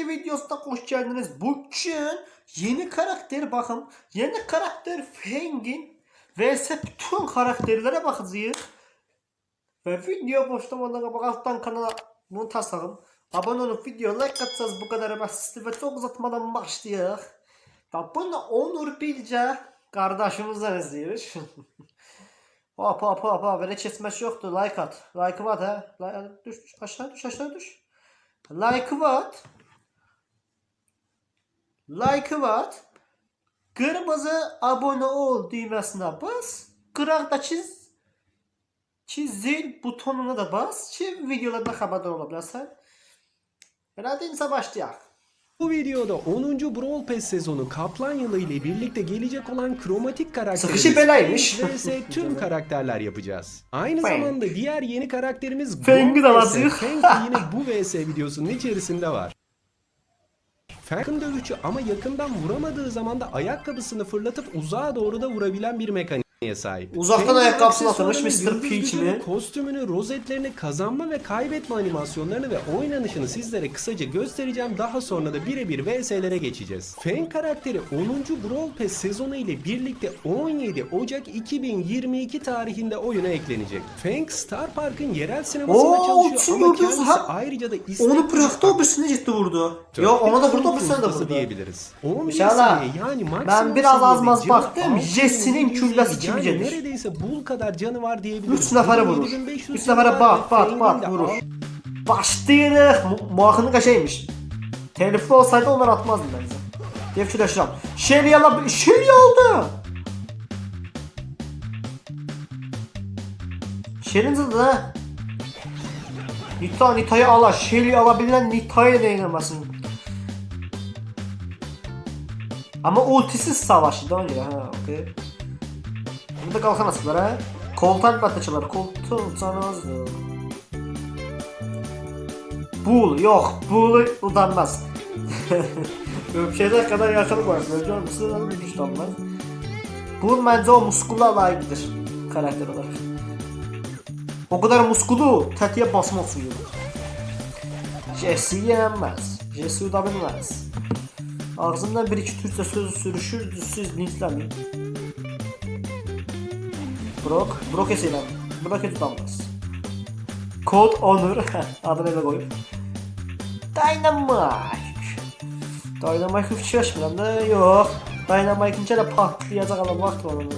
Tepki videosuna hoş geldiniz. Bugün yeni karakter bakın. Yeni karakter Feng'in vs bütün karakterlere bakacağız. Ve video başlamadan kabak alttan kanala bunu tasarım. Abone olup video like atacağız bu kadar basit ve çok uzatmadan başlayalım. Ve bunu Onur Bilge kardeşimizden izliyoruz. hop hop hop hop böyle kesmesi yoktu like at. Like at ha. Like, düş, düş aşağı düş aşağı düş. Like at. Like at. Kırmızı abone ol düğmesine bas. Kıraqda çiz. Çiz zil butonuna da bas ki videolardan haberdar olabilirsen. Herhalde insan başlayaq. Bu videoda 10. Brawl Pass sezonu Kaplan yılı ile birlikte gelecek olan kromatik Sıkışı belaymış. Vs tüm karakterler yapacağız. Aynı Fang. zamanda diğer yeni karakterimiz Fang'i de var. Fang de yine bu vs videosunun içerisinde var. Fang'ın dövüşçü ama yakından vuramadığı zaman da ayakkabısını fırlatıp uzağa doğru da vurabilen bir mekaniğe sahip. Uzaktan Fang'in ayakkabısını atılmış Mr. yıldız Peach gücünü, mi? Kostümünü, rozetlerini, kazanma ve kaybetme animasyonlarını ve oynanışını sizlere kısaca göstereceğim. Daha sonra da birebir VS'lere geçeceğiz. Fang karakteri 10. Brawl Pass sezonu ile birlikte 17 Ocak 2022 tarihinde oyuna eklenecek. Fang Star Park'ın yerel sinemasında Oo, çalışıyor ama uçuyoruz kendisi ha. ayrıca da Onu istekli bıraktı o birisine gitti vurdu. Yok ona da vurdu o birisine de vurdu. diyebiliriz. 11 İnşallah. yani maksimum Ben biraz az maz baktım, Jesse'nin 6700 küllesi yani. Neredeyse bul kadar canı var diyebiliriz. Üç nefere vurur. 7500 Üç nefere canı var bat ve bat bat vurur. alt- Başlayırıq. Mu- Muhakkını kaşaymış. Telifli olsaydı onlar atmazdı bence. Devçileşirəm. Shelly ala Shelly aldı. Shelly'nin zıdı da. Nita Nita'yı ala. Shelly alabilen Nita'yı değinemesin. Ama ultisiz savaşı da öyle ha okey. Burada kalkan asılar ha. Koltan patlıcılar. Koltuğun canazdı. Bull yok. Bull'u utanmaz. Öpşede kadar yakın koyarsın. Öpşede mısın? Hiç utanmaz. Bull bence o muskula layıktır. Karakter olarak. O kadar muskulu tetiğe basma suyu. Jesse yenmez. Jesse udabilmez. Ağzımdan bir iki Türkçe söz sürüşür, siz linçlemeyin. Brock. Brock esiyle. Brock esi damlas. Code Honor. Adını öyle koyup. Dynamite. Dynamite hiç yaşmıyorum da yok. Dynamite'ın içine patlayacak adam vakti var onu.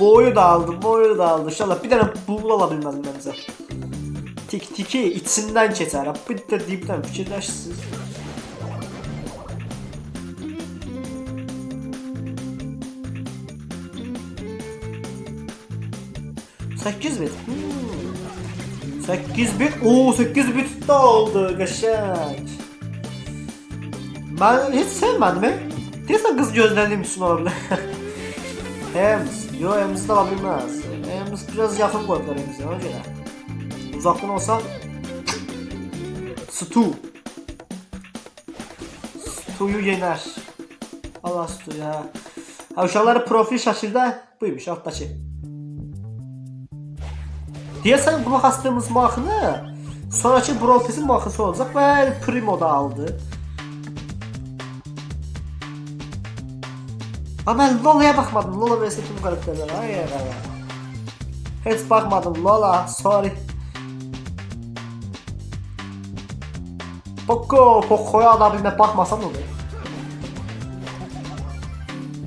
Boyu da aldı, boyu da aldı. İnşallah bir tane bull alabilmez bence. Tik tiki içinden geçer. Bir de dipten fikirleşsiniz. 8 bit. Hmm. 8 bit. Oo 8 bit de oldu geçek. Ben hiç sevmedim he. Teyze kız gözlendirmişsin orada. Hems. Yo Hems de alabilmez. Hems biraz yakın koydular Hems'e ona göre. Uzaktan olsa Stu. Stu'yu yener. Allah Stu'ya. Ha uşaqları profil şəkildə buymuş altdakı. Deyəsən bu hastığımız mahnı sonraki Pass'in mahnısı olacaq və El Primo da aldı. Ama ben Lola'ya bakmadım. Lola vs tüm karakterler. Ay ay ay. Hiç bakmadım Lola. Sorry. Poco. Poco'ya alabilme bakmasam olur?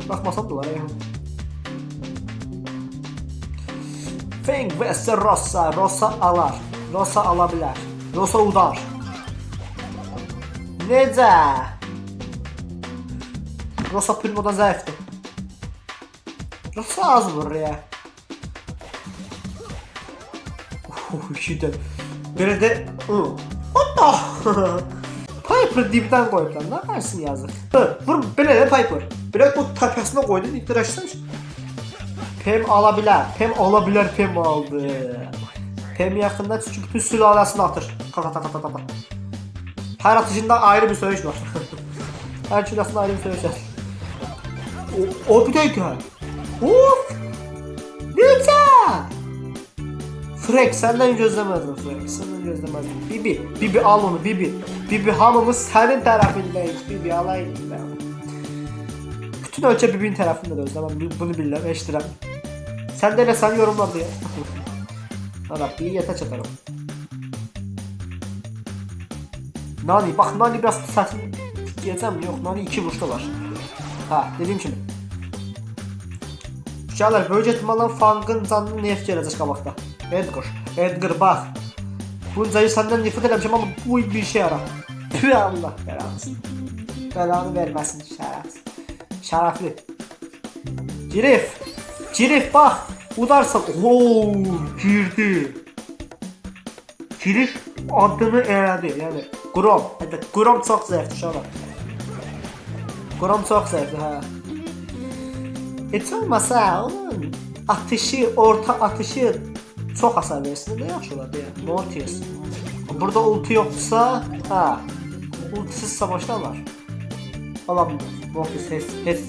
Bakmasam da var ya. Feng vs Rosa. Rosa alar. Rosa alabilir. Rosa udar. Necə? Rosa Primo'dan zayıftı. Rosa az vurur ya. De... Hı. What the? Piper lan. Ne yaparsın yazık. Hı, Vur böyle de Piper. Böyle bu tepesine koydu. İttireşsin. Pem alabilir. Pem alabilir. Pem aldı. Pem yakında çünkü bütün sülalesini atır. Kata kata kata kata. Her atışında ayrı bir söyleş var. Her çilasında ayrı bir söyleş var. O, o bir dakika. Of! Lütfen! Frank senden gözlemezdim Frank. Senden gözlemezdim. Bibi. Bibi al onu Bibi. Bibi hamımız senin tarafındayız. Bibi alayım ben. Bütün ölçü Bibi'nin tarafında da özlemem. Bu- Bunu bilirəm, eşidirəm. Sen de ne sen yorumlarda ya. Valla bir yete çatarım. Nani bak Nani biraz saçını diyeceğim yok Nani iki vuruşta var. Ha dediğim kimi. Uşaqlar böyük ehtimalla Fangın canını neft gələcək qabaqda. Edgar, Edgar bax. Buncayı səndən nifrət eləmişəm amma bu bir şey yara. Tüh Allah belanı. Belanı verməsin şərəf. Şərəfli. Cirif. Cirif bak. Udarsa ooo girdi. Cirif adını eledi yani. Grom. Evet Grom çok zayıftı şu an. Grom çok zayıftı ha. E, Hiç olmasa onun ateşi, orta ateşi çok hasar versin de yaxşı olar deyə. Mortius. Burada ulti yoxdursa, ha. Ultisiz savaşlar var. Alan Mortius heç heç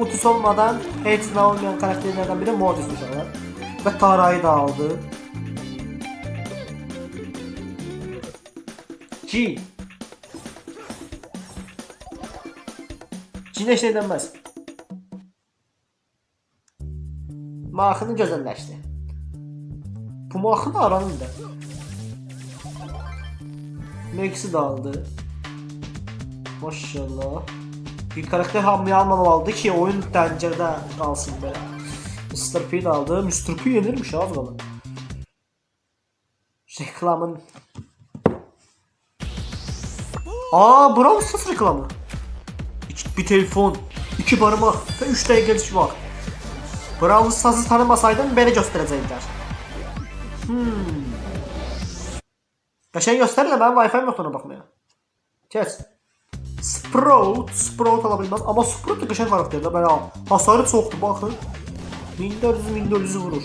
Otis olmadan hepsini almayan karakterlerden biri Mortis inşallah. Ve Tara'yı da aldı. G. G'ne şey denmez. Markını gözelleşti. Bu markı da aranında. Max'i de aldı. Maşallah. Bir karakter hamleye almamalı ki oyun tencerede kalsın be. Mr. P aldı. Mr. P yenirmiş az kalın. Reklamın. Aa Brawl Stars reklamı. İki, bir telefon, iki parmak ve üç tane geliş var. Brawl Stars'ı tanımasaydım beni gösterecekler. Hmm. Ya şey göster de ben Wi-Fi'm yok bakmaya. Kes. Sprout, Sprout alabilmez ama Sprout da geçen karakterler ben al. Hasarı çoktu bakın. 1400-1400'ü vurur.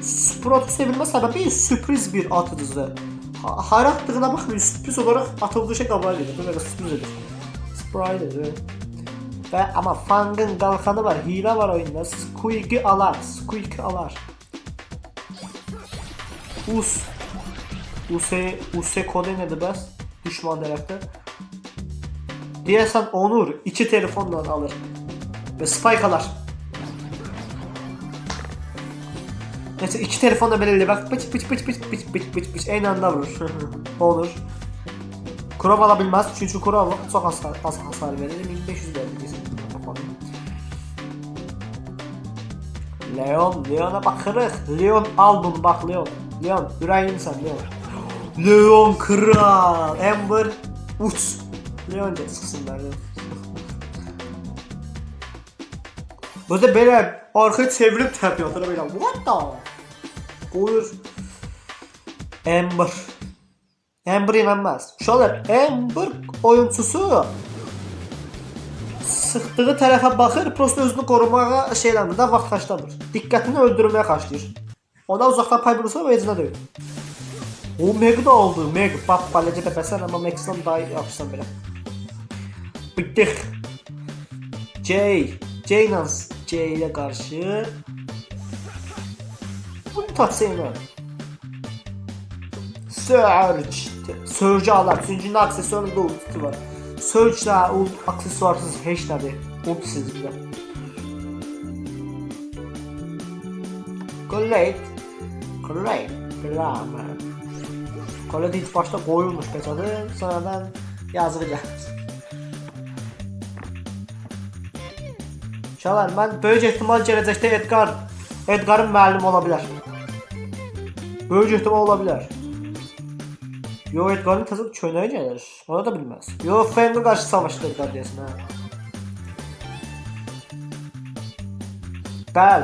Sprout'u sevilme sebebi sürpriz bir atıcıdır. Ha, her attığına sürpriz olarak atıldığı şey kabul edilir. Böyle sürpriz edilir. Sprite evet. Ve ama Fang'ın kalkanı var, hile var oyunda. Squeak'i alar, Squeak'i alar. Us. Use, Use kode nedir bəs? Düşman tərəfdə. Deyəsən Onur iki telefonla alır. Ve Spike. Neyse iki telefonla belə elə bak pıç pıç pıç pıç pıç pıç pıç pıç aynı anda vurur. Onur. Kurov alabilmez çünkü Kurov çok hasar, az hasar verir. 1500 verir. Leon, Leon'a bakırıq. Leon al bunu bak Leon. Leon, yüreğin sen Leon. Leon kral. Amber uç. Leon da çıxsınlar. Leon. Bu da belə arxa çevirib təpiyyatına belə. What the? Buyur. Amber. Amber inanmaz. Uşaqlar, Amber oyunçusu sıxdığı tərəfə baxır, prosta özünü qorumağa şey eləmir, də vaxt xərcləmir. Diqqətini öldürməyə xərcləyir. Ona uzaqdan pay vurursa vecinə deyil. O Meg da oldu. Meg bak baləcə təpəsən amma Max'dan daha yaxşısan belə. Bittik. Jay. Jay nasıl? Jay ile karşı. Bunu tavsiye ederim. Surge. Surge alan. Surge'nin aksesuarında da ultisi var. Surge'la ult aksesuarsız hiç tabi. Ultisiz bile. Great. Great. Grammar. Colette ilk başta koyulmuş peçadı. Sonradan yazılacak. Ben böyük ihtimal gələcəkdə Edgar Edgar'ın müəllim ola bilər. Böyük ihtimal ola bilər. Yo Edgar'ın təzə köynəyi gəlir. Onu da bilməz. Yo Fang'a qarşı savaşdı Edgar deyəsən hə. Bəl.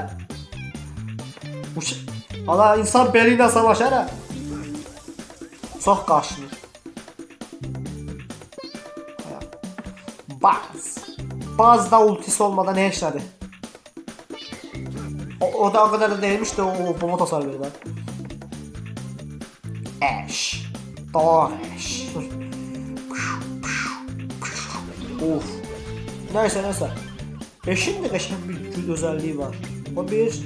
Uş Allah insan beli ilə savaşar ha. Çox qaşınır. Baz. Baz da ultisi olmadan nədir. O, o da o kadar da değilmiş de o, o bomba tasar verdi. Ash. Dog Ash. of. Neyse neyse. Eşin de qəşəng bir özelliği var. O bir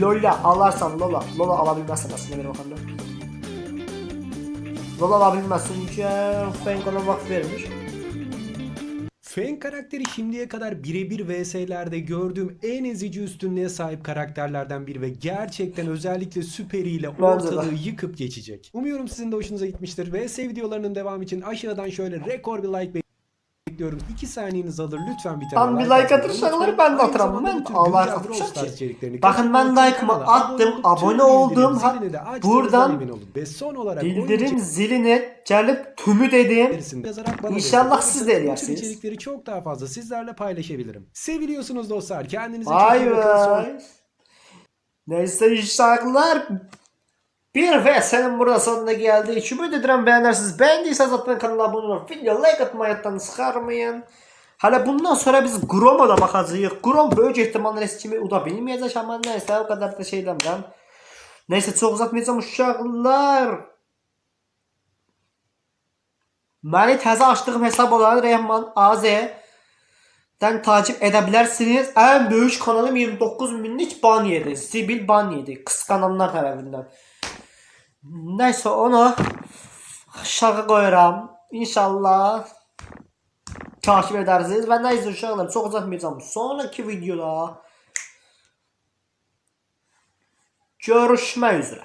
Lola alarsan Lola. Lola alabilmezsin aslında benim bakalım. Lola alabilmezsin. Fenk ona vakit vermiş. Fang karakteri şimdiye kadar birebir VS'lerde gördüğüm en ezici üstünlüğe sahip karakterlerden biri ve gerçekten özellikle süperiyle ortalığı yıkıp geçecek. Umuyorum sizin de hoşunuza gitmiştir. VS videolarının devamı için aşağıdan şöyle rekor bir like bekliyorum. 2 saniyenizi alır lütfen bir tane Lan bir like atırsanlar ben de atarım. Ben Allah atmışım ki. Bakın ben like'ımı attım, abone oldum. buradan. Ve son olarak Bildirim zilini gelip tümü dedim. İnşallah siz de tür içerikleri çok daha fazla sizlerle paylaşabilirim. Seviliyorsunuz dostlar. Kendinize çok iyi bakın. Neyse inşallah bir ve senin burada sonuna geldi. Ümit ederim beğenirsiniz. Beğendiyseniz zaten kanala abone olup video like atmayı yattan çıkarmayın. Hala bundan sonra biz Grom'a da bakacağız. Grom böyük ihtimalle resmi uda bilmeyecek ama neyse o kadar da şey demem. Neyse çok uzatmayacağım uşaqlar. Məni təzə açdığım hesab olan Rehman AZ dən takip edə bilərsiniz. Ən böyük kanalım 29 minlik ban yedi. Sibil ban yedi. Qısqananlar tərəfindən. Nəysə onu aşağı qoyuram. İnşallah takip edərsiniz və nəysə uşaqlar çox uzatmayacağım. Sonraki videoda görüşmək üzrə.